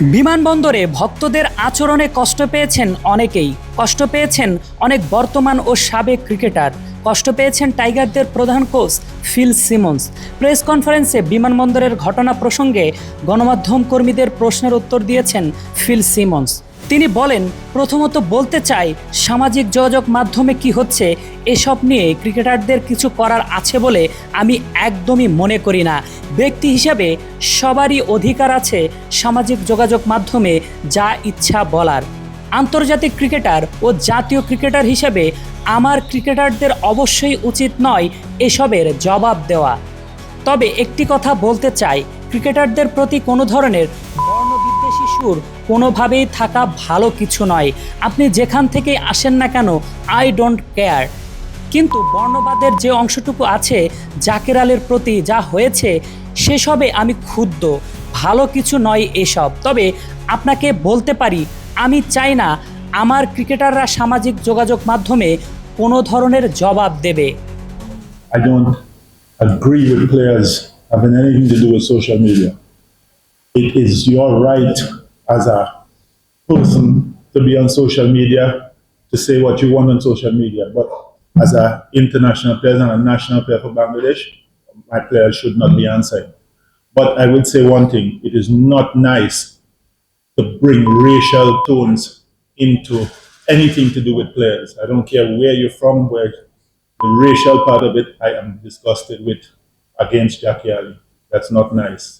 বিমানবন্দরে ভক্তদের আচরণে কষ্ট পেয়েছেন অনেকেই। কষ্ট পেয়েছেন অনেক বর্তমান ও সাবেক ক্রিকেটার। কষ্ট পেয়েছেন টাইগারদের প্রধান কোচ ফিল সিমন্স। প্রেস কনফারেন্সে বিমানবন্দরের ঘটনা প্রসঙ্গে গণমাধ্যম কর্মীদের প্রশ্নের উত্তর দিয়েছেন ফিল সিমন্স। তিনি বলেন, প্রথমত বলতে চাই, সামাজিক যোগাযোগ মাধ্যমে কি হচ্ছে, এসব নিয়ে ক্রিকেটারদের কিছু করার আছে বলে আমি একদমই মনে করি না। ব্যক্তি হিসাবে সবারই অধিকার আছে সামাজিক যোগাযোগ মাধ্যমে যা ইচ্ছা বলার। আন্তর্জাতিক ক্রিকেটার ও জাতীয় ক্রিকেটার হিসেবে আমার ক্রিকেটারদের অবশ্যই উচিত নয় এসবের জবাব দেওয়া। তবে একটি কথা বলতে চাই, ক্রিকেটারদের প্রতি কোনো ধরনের বর্ণবিদ্বেষী সুর কোনোভাবেই থাকা ভালো কিছু নয়। আপনি যেখান থেকেই আসেন না কেন আই ডোন্ট কেয়ার কিন্তু বর্ণবাদের যে অংশটুকু আছে, জাকের আলের প্রতি যা হয়েছে, সেসবে আমি ক্ষুব্ধ। ভালো কিছু নয় এসব। তবে আপনাকে বলতে পারি, আমি চাই না আমার ক্রিকেটাররা সামাজিক যোগাযোগ মাধ্যমে কোনো ধরনের জবাব দেবে. It is your right as a person to be on social media, to say what you want on social media. But as an international player and a national player for Bangladesh, my players should not be answered. But I would say one thing it is not nice to bring racial tones into anything to do with players. I don't care where you're from, where the racial part of it, I am disgusted with against Jackie Ali. That's not nice.